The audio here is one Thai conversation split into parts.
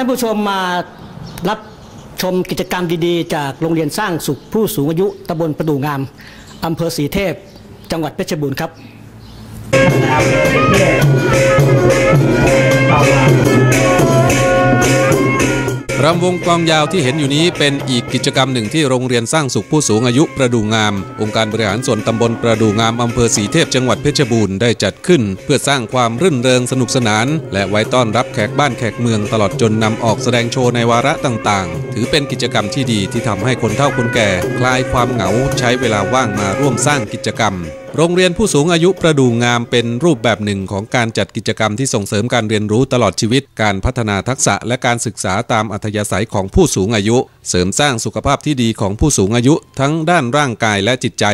ท่านผู้ชมมารับชมกิจกรรมดีๆ จากโรงเรียนสร้างสุขผู้สูงอายุตำบลประดูงามอำเภอศรีเทพ จังหวัดเพชรบูรณ์ครับร รำวงกลองยาวที่เห็นอยู่นี้เป็นอีกกิจกรรมหนึ่งที่โรงเรียนสร้างสุขผู้สูงอายุประดูงาม องค์การบริหารส่วนตำบลประดูงามอำเภอสีเทพจังหวัดเพชรบูรณ์ได้จัดขึ้น เพื่อสร้างความรื่นเริงสนุกสนาน และไว้ต้อนรับแขกบ้านแขกเมืองตลอดจนนำออกแสดงโชว์ในวาระต่างๆ ถือเป็นกิจกรรมที่ดีที่ทำให้คนเฒ่าคนแก่ คลายความเหงาใช้เวลาว่างมาร่วมสร้างกิจกรรม โรงเรียนผู้สูงอายุประดูงามเป็นรูปแบบหนึ่งของการจัดกิจกรรมที่ส่งเสริมการเรียนรู้ตลอดชีวิต การพัฒนาทักษะและการศึกษาตามอัธยาศัยของผู้สูงอายุ เสริมสร้างสุขภาพที่ดีของผู้สูงอายุ ทั้งด้านร่างกายและจิตใจ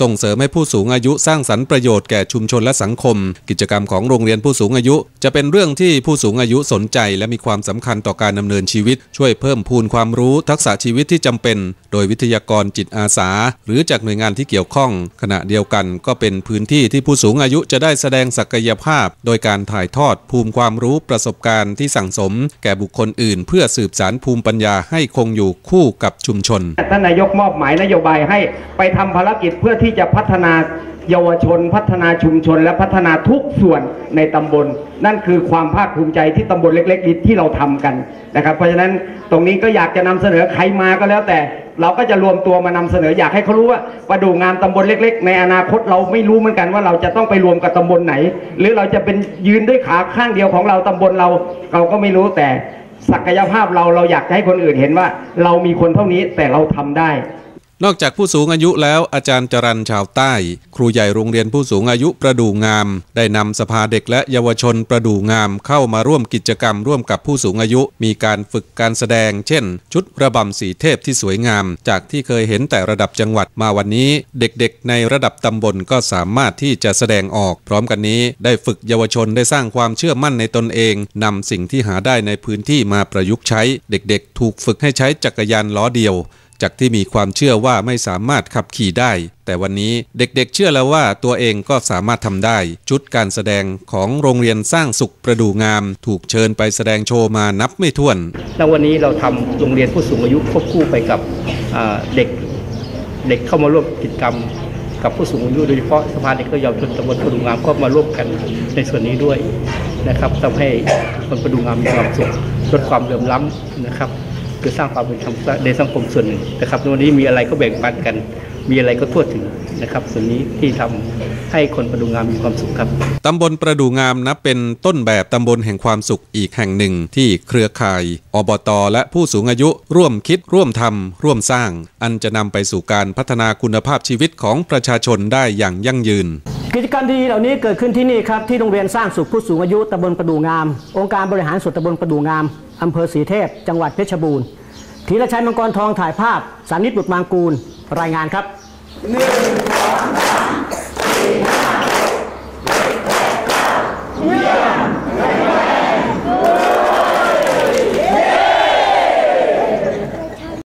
ส่งเสริมให้ผู้สูงอายุสร้างสรรค์ประโยชน์แก่ชุมชนและสังคม กิจกรรมของโรงเรียนผู้สูงอายุ จะเป็นเรื่องที่ผู้สูงอายุสนใจ และมีความสำคัญต่อการดำเนินชีวิต ช่วยเพิ่มพูนความรู้ทักษะชีวิตที่จำเป็น โดยวิทยากรจิตอาสา หรือจากหน่วยงานที่เกี่ยวข้อง ขณะเดียวกันก็เป็นพื้นที่ที่ผู้สูงอายุจะได้แสดงศักยภาพ โดยการถ่ายทอดภูมิความรู้ประสบการณ์ที่สั่งสม แก่บุคคลอื่น เพื่อสืบสารภูมิปัญญาให้คงอยู่คู่กับชุมชน ท่านนายกมอบหมายนโยบายให้ไปทำภารกิจเพื่อที่จะพัฒนาเยาวชน พัฒนาชุมชน และพัฒนาทุกส่วนในตำบล นั่นคือความภาคภูมิใจที่ตำบลเล็กๆที่เราทำกันนะครับ เพราะฉะนั้นตรงนี้ก็อยากจะนำเสนอใครมาก็แล้วแต่ เราก็จะรวมตัวมานำเสนออยากให้เขารู้ว่าประดูงามตำบลเล็ก ๆ ในอนาคตเราไม่รู้เหมือนกันว่าเราจะต้องไปรวมกับตำบลไหน หรือเราจะเป็นยืนด้วยขาข้างเดียวของเราตำบลเราเราก็ไม่รู้แต่ศักยภาพเราเราอยากให้คนอื่นเห็นว่า เรามีคนเท่านี้แต่เราทำได้ นอกจากผู้สูงอายุแล้วอาจารย์จรันชาวใต้ ครูใหญ่โรงเรียนผู้สูงอายุประดูงาม ได้นำสภาเด็กและเยาวชนประดูงาม เข้ามาร่วมกิจกรรมร่วมกับผู้สูงอายุ มีการฝึกการแสดง เช่น ชุดระบำสีเทพที่สวยงาม จากที่เคยเห็นแต่ระดับจังหวัดมาวันนี้ เด็กๆ ในระดับตำบลก็สามารถที่จะแสดงออก พร้อมกันนี้ได้ฝึกเยาวชนได้สร้างความเชื่อมั่นในตนเองนำสิ่งที่หาได้ในพื้นที่มาประยุกต์ใช้ เด็กๆ ถูกฝึกให้ใช้จักรยานล้อเดียว จากที่มีความเชื่อว่าไม่สามารถขับขี่ได้ แต่วันนี้เด็กๆเชื่อแล้วว่าตัวเองก็สามารถทำได้ ชุดการแสดงของโรงเรียนสร้างสุขประดูงาม ถูกเชิญไปแสดงโชว์มานับไม่ถ้วนณวันนี้เราทำโรงเรียนผู้สูงอายุควบคู่ไปกับเด็กเด็กเข้ามาร่วมกิจกรรมกับผู้สูงอายุโดยเฉพาะสภาเด็กและเยาวชนตำบลประดูงามก็มาร่วมกันในส่วนนี้ด้วยนะครับทำให้คนประดูงามมีความสุขลดความเหลื่อมล้ำนะครับ คือสร้างความเป็นธรรมในสังคมส่วนหนึ่งนะครับวันนี้มีอะไรก็แบ่งปันกัน มีอะไรก็ทั่วถึงนะครับ ส่วนนี้ที่ทำให้คนประดูงามมีความสุขครับตำบลประดูงามนับเป็นต้นแบบตำบลแห่งความสุขอีกแห่งหนึ่งที่เครือข่ายอบตและผู้สูงอายุร่วมคิดร่วมทำร่วมสร้าง อันจะนำไปสู่การพัฒนาคุณภาพชีวิตของประชาชนได้อย่างยั่งยืน กิจกรรมดีเหล่านี้เกิดขึ้นที่นี่ครับที่โรงเรียนสร้างสุขผู้สูงอายุตำบลประดูงาม องค์การบริหารส่วนตำบลประดูงามอำเภอศรีเทพ จังหวัดเพชรบูรณ์ธีรชัยมังกรทองถ่ายภาพ สานิตบุตรมังกูลรายงานครับหนึ่งสองสามสี่ห้า